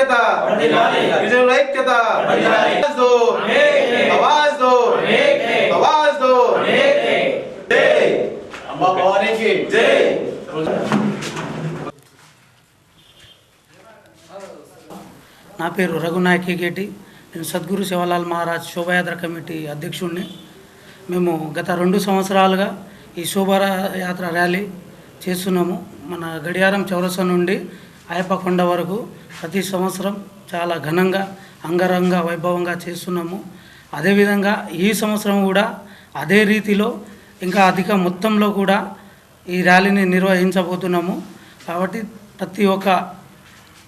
ఐక్యత గిరిజనుల ఐక్యత ఆవాజ్ దో ఆవాజ్ దో ఆవాజ్ దో. జై. అమ్మ భవానీకి జై. నా పేరు రఘునాయకి గేటి. నేను సద్గురు శివలాల్ మహారాజ్ శోభాయాత్ర కమిటీ అధ్యక్షుడిని మేము గత రెండు సంవత్సరాలుగా ఈ శోభాయాత్ర ర్యాలీ చేస్తున్నాము. మన గడియారం చౌరస నుండి అయ్యప్ప వరకు ప్రతి సంవత్సరం చాలా ఘనంగా అంగరంగ వైభవంగా చేస్తున్నాము. అదేవిధంగా ఈ సంవత్సరం కూడా అదే రీతిలో ఇంకా అధిక మొత్తంలో కూడా ఈ ర్యాలీని నిర్వహించబోతున్నాము. కాబట్టి ప్రతి ఒక్క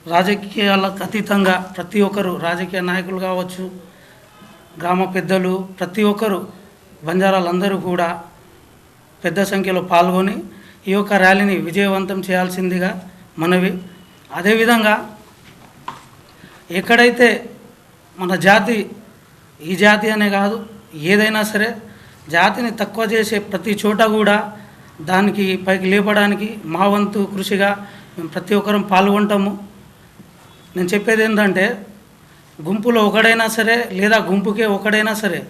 రాజకీయాలకు అతీతంగా ప్రతి ఒక్కరు రాజకీయ నాయకులు కావచ్చు గ్రామ పెద్దలు ప్రతి ఒక్కరు బంజారాలందరూ కూడా పెద్ద సంఖ్యలో పాల్గొని ఈ యొక్క ర్యాలీని విజయవంతం చేయాల్సిందిగా మనవి అదేవిధంగా ఎక్కడైతే మన జాతి ఈ జాతి అనే కాదు ఏదైనా సరే జాతిని తక్కువ చేసే ప్రతి చోట కూడా దానికి పైకి లేపడానికి మా వంతు కృషిగా మేము ప్రతి ఒక్కరం పాల్గొంటాము. నేను చెప్పేది ఏంటంటే గుంపులో ఒకడైనా సరే లేదా గుంపుకే ఒకడైనా సరే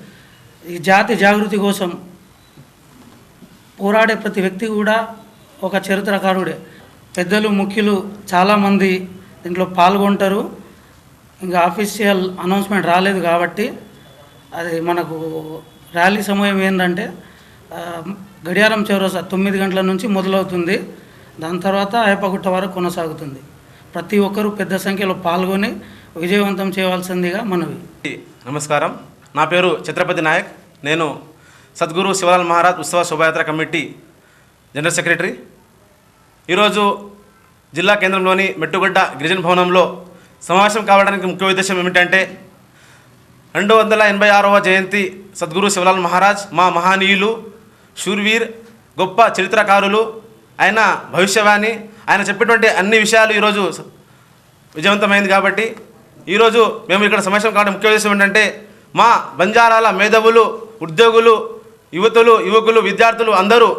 ఈ జాతి జాగృతి కోసం పోరాడే ప్రతి వ్యక్తి కూడా ఒక చరిత్రకారుడే. పెద్దలు ముఖ్యులు చాలామంది దీంట్లో పాల్గొంటారు. ఇంకా అఫీషియల్ అనౌన్స్మెంట్ రాలేదు కాబట్టి అది మనకు ర్యాలీ సమయం ఏంటంటే గడియారం చౌరస తొమ్మిది గంటల నుంచి మొదలవుతుంది. దాని తర్వాత అయపగుట్ట వరకు కొనసాగుతుంది. ప్రతి ఒక్కరూ పెద్ద సంఖ్యలో పాల్గొని విజయవంతం చేయవలసిందిగా మనవి. నమస్కారం. నా పేరు ఛత్రపతి నాయక్. నేను సద్గురు శివలాల్ మహారాజ్ ఉత్సవ శోభాయాత్ర కమిటీ జనరల్ సెక్రటరీ. ఈరోజు జిల్లా కేంద్రంలోని మెట్టుగడ్డ గిరిజన భవనంలో సమావేశం కావడానికి ముఖ్య ఉద్దేశం ఏమిటంటే రెండు వందల ఎనభై ఆరవ జయంతి సద్గురు శివలాల్ మహారాజ్ మా మహానీయులు శూర్వీర్ గొప్ప చరిత్రకారులు ఆయన భవిష్యవాణి ఆయన చెప్పినటువంటి అన్ని విషయాలు ఈరోజు విజయవంతమైంది కాబట్టి ఈరోజు మేము ఇక్కడ సమావేశం కావడం ముఖ్య ఉద్దేశం ఏంటంటే మా బంజారాల మేధవులు ఉద్యోగులు యువతులు యువకులు విద్యార్థులు అందరూ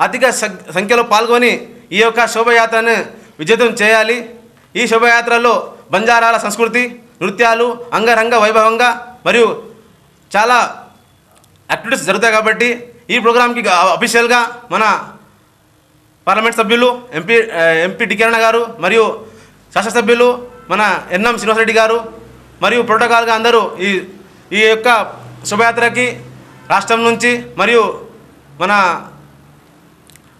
అధిక సంఖ్యలో పాల్గొని ఈ యొక్క శోభయాత్రను విజయం చేయాలి. ఈ శోభయాత్రలో బంజారాల సంస్కృతి నృత్యాలు అంగరంగ వైభవంగా మరియు చాలా యాక్టివిటీస్ జరుగుతాయి కాబట్టి ఈ ప్రోగ్రామ్కి అఫీషియల్గా మన పార్లమెంట్ సభ్యులు ఎంపీ ఎంపీ డి గారు మరియు శాసనసభ్యులు మన ఎన్ఎం శ్రీనివాసరెడ్డి గారు మరియు ప్రోటోకాల్గా అందరూ ఈ ఈ యొక్క శోభయాత్రకి రాష్ట్రం నుంచి మరియు మన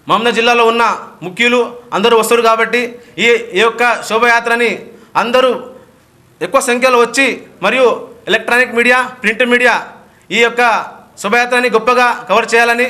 మహమ్మద్ జిల్లాలో ఉన్న ముఖ్యులు అందరూ వస్తారు కాబట్టి ఈ ఈ యొక్క శోభయాత్రని అందరూ ఎక్కువ సంఖ్యలో వచ్చి మరియు ఎలక్ట్రానిక్ మీడియా ప్రింట్ మీడియా ఈ యొక్క శోభయాత్రని గొప్పగా కవర్ చేయాలని